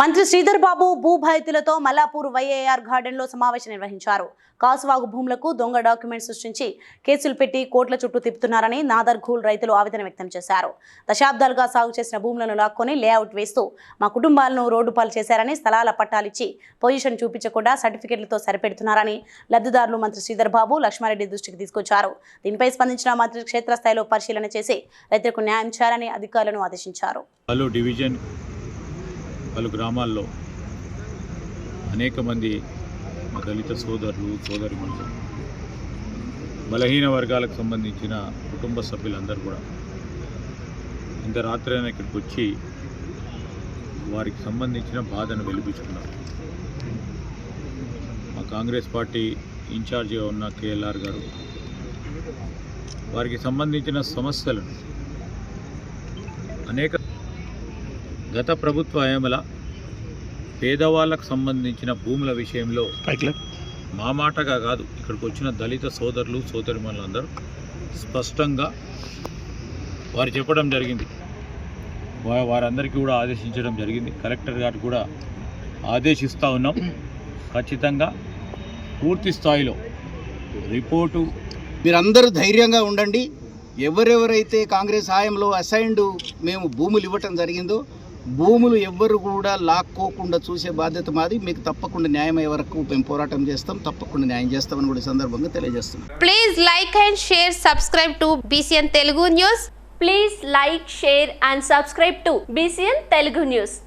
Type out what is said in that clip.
మంత్రి శ్రీధర్ బాబు భూబాధితులతో మల్లాపూర్ వైఏఆర్ గార్డెన్లో సమావేశం నిర్వహించారు. కాసువాగు భూములకు దొంగ డాక్యుమెంట్స్ సృష్టించి కేసులు పెట్టి కోట్ల చుట్టూ తిప్పుతున్నారని నాదర్ ఘూల్ రైతులు ఆవేదన వ్యక్తం చేశారు. దశాబ్దాలుగా సాగు చేసిన భూములను లాక్కొని లేఅవుట్ వేస్తూ మా కుటుంబాలను రోడ్డు పాలు చేశారని స్థలాల పట్టాలిచ్చి పొజిషన్ చూపించకుండా సర్టిఫికెట్లతో సరిపెడుతున్నారని లబ్ధిదారులు మంత్రి శ్రీధర్ బాబు లక్ష్మారెడ్డి దృష్టికి తీసుకొచ్చారు. దీనిపై స్పందించిన మంత్రి క్షేత్రస్థాయిలో పరిశీలన చేసి రైతులకు న్యాయం చేయాలని అధికారులను ఆదేశించారు. డివిజన్ పలు గ్రామాల్లో అనేక మంది మా దళిత సోదరులు సోదరిమణులు బలహీన వర్గాలకు సంబంధించిన కుటుంబ సభ్యులందరూ కూడా ఇంత రాత్రైనా ఇక్కడికి వచ్చి వారికి సంబంధించిన బాధను వెలిపించుకున్నారు. మా కాంగ్రెస్ పార్టీ ఇన్ఛార్జిగా ఉన్న కేఎల్ఆర్ గారు వారికి సంబంధించిన సమస్యలను అనేక గత ప్రభుత్వ హయాంల పేదవాళ్ళకు సంబంధించిన భూముల విషయంలో మా మాటగా కాదు ఇక్కడికి వచ్చిన దళిత సోదరులు సోదరిమణులందరూ స్పష్టంగా వారు చెప్పడం జరిగింది. వారందరికీ కూడా ఆదేశించడం జరిగింది. కలెక్టర్ గారు కూడా ఆదేశిస్తూ ఉన్నాం. ఖచ్చితంగా పూర్తి స్థాయిలో రిపోర్టు మీరందరూ ధైర్యంగా ఉండండి. ఎవరెవరైతే కాంగ్రెస్ హాయంలో అసైన్డ్ మేము భూములు ఇవ్వటం జరిగిందో భూములు ఎవ్వరు కూడా లాక్కోకుండా చూసే బాధ్యత మాది. మీకు తప్పకుండా న్యాయం అయ్యే వరకు మేము పోరాటం చేస్తాం తప్పకుండా న్యాయం చేస్తామని కూడా సందర్భంగా తెలియజేస్తున్నాం. Please like and share subscribe to BCN Telugu news please like share and subscribe to BCN Telugu news